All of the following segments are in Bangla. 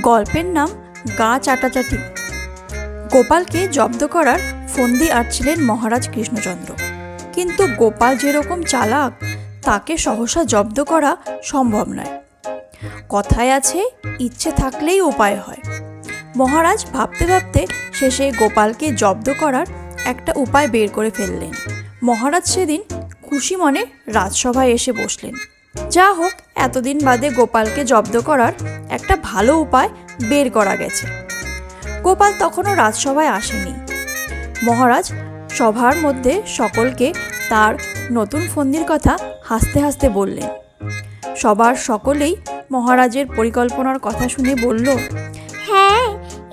গল্পের নাম গা চাটাচাটি। গোপালকে জব্দ করার ফন্দি আটছিলেন মহারাজ কৃষ্ণচন্দ্র। কিন্তু গোপাল যেরকম চালাক, তাকে সহসা জব্দ করা সম্ভব নয়। কথায় আছে, ইচ্ছে থাকলেই উপায় হয়। মহারাজ ভাবতে ভাবতে শেষে গোপালকে জব্দ করার একটা উপায় বের করে ফেললেন। মহারাজ সেদিন খুশি মনে রাজসভায় এসে বসলেন। যা হোক এতদিন বাদে গোপালকে জব্দ করার একটা ভালো উপায় বের করা গেছে। গোপাল তখনও রাজসভায় আসেনি। মহারাজ সভার মধ্যে সকলকে তার নতুন ফন্দির কথা হাসতে হাসতে বললেন। সবার সকলেই মহারাজের পরিকল্পনার কথা শুনে বলল হ্যাঁ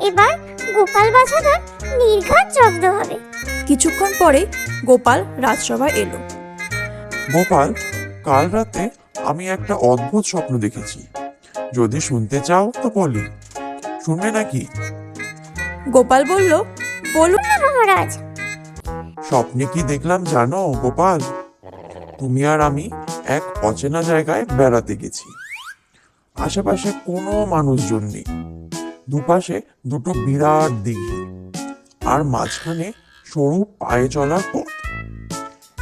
এবার গোপাল বাছাধর নির্ঘাত জব্দ হবে। কিছুক্ষণ পরে গোপাল রাজসভায় এলো। গোপাল কাল রাতে আমি একটা অদ্ভুত স্বপ্ন দেখেছি। যদি শুনতে চাও তো বলি। শুনবে নাকি? গোপাল বলল বলুন না মহারাজ। স্বপ্নে কি দেখলাম জানো গোপাল? তুমি আর আমি এক অচেনা জায়গায় বেড়াতে গেছি। আশেপাশে কোনো মানুষজন নেই। দুপাশে দুটো বিরাট দিঘি। আর মাঝখানে সরু পায়ে চলার পথ।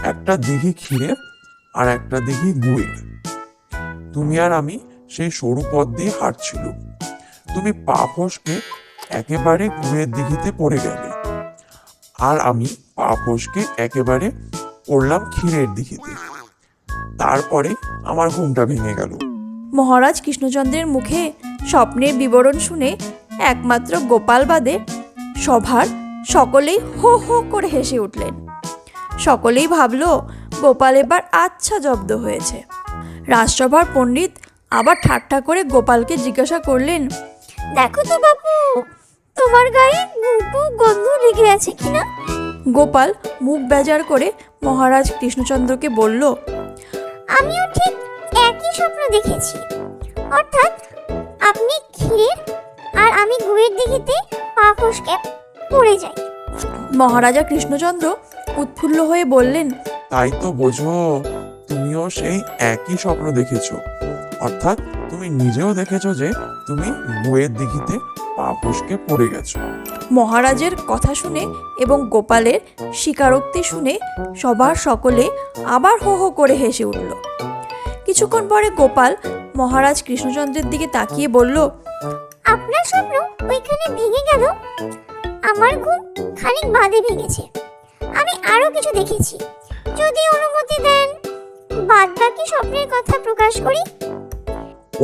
একটা দিঘি ক্ষীরে আর একটা দিঘি গুয়ের তুমি আর আমি সেই সরু পথ দিয়ে হাঁটছিল। তুমি পা ফসকে একেবারে গুয়ের দিঘিতে পড়ে গেলে। আর আমি পা ফসকে একেবারে পড়লাম ক্ষীরের দিঘিতে। তারপরে আমার ঘুমটা ভেঙে গেল। মহারাজ কৃষ্ণচন্দ্রের মুখে স্বপ্নের বিবরণ শুনে একমাত্র গোপাল বাদে সভার সকলেই হো হো করে হেসে উঠলেন। সকলেই ভাবল, গোপাল এবার আচ্ছা জব্দ হয়েছে। রাজসভার পণ্ডিত আবার ঠাট্টা করে গোপালকে জিজ্ঞাসা করলেন দেখো তো বাপু তোমার গায়ে গুটু গন্ধ লেগে আছে কিনা? গোপাল মুখ বেজার করে মহারাজ কৃষ্ণচন্দ্রকে বলল আমিও ঠিক একই স্বপ্ন দেখেছি। অর্থাৎ আপনি ক্ষীরের আর আমি গুয়ের দিঘিতে পা ফসকে পড়ে যাই। মহারাজা কৃষ্ণচন্দ্র উৎফুল্ল হয়ে বললেন তাই তো বোঝো তুমিও সেই একই স্বপ্ন দেখেছ। অর্থাৎ তুমি নিজেও দেখেছ যে তুমি বইয়ের দিঘিতে পা ফসকে পড়ে গেছো। মহারাজের কথা শুনে এবং গোপালের স্বীকারোক্তি শুনে সবার সকলে আবার হো হো করে হেসে উঠল। কিছুক্ষণ পরে গোপাল মহারাজ কৃষ্ণচন্দ্রের দিকে তাকিয়ে বলল আপনার স্বপ্ন ওইখানে ভেঙে গেল। আমার ঘুম খানিক বাদে ভেঙেছে। আমি আরও কিছু দেখেছি। যদি অনুমতি দেন বাদ বাকি স্বপ্নের কথা প্রকাশ করি?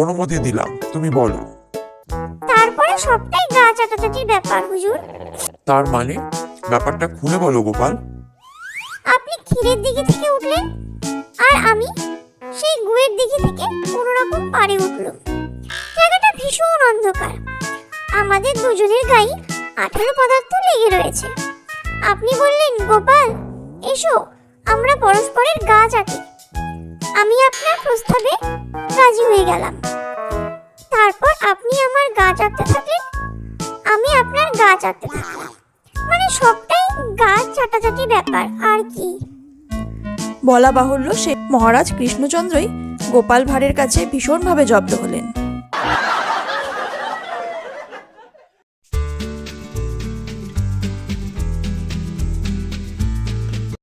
অনুমতি দিলাম তুমি বলো। তারপরে সবটাই গা চাটাচাটির ব্যাপার হুজুর। তার মানে? ব্যাপারটা খুলে বলো গোপাল। আপনি ক্ষীরের দিকে থেকে উঠলেন আর আমি সেই গুয়ের দিকে থেকে কোনো রকম পারে উঠলাম। জায়গাটা ভীষণ অন্ধকার। আমাদের দুজনের গায়ে আঠালো পদার্থ লেগে রয়েছে। আপনি বললেন গোপাল এসো আমরা পরস্পরের গা চাটি। আমি আপনার প্রস্তাবে রাজি হয়ে গেলাম। তারপর আপনি আমার গা চাটতে থাকলেন, আমি আপনার গা চাটতে থাকলাম। মানে সবটাই গা চাটাচাটি ব্যাপার, আর কি? বলা বাহুল্য সে মহারাজ কৃষ্ণচন্দ্রই গোপাল ভাঁড়ের কাছে ভীষণভাবে জব্দ হলেন।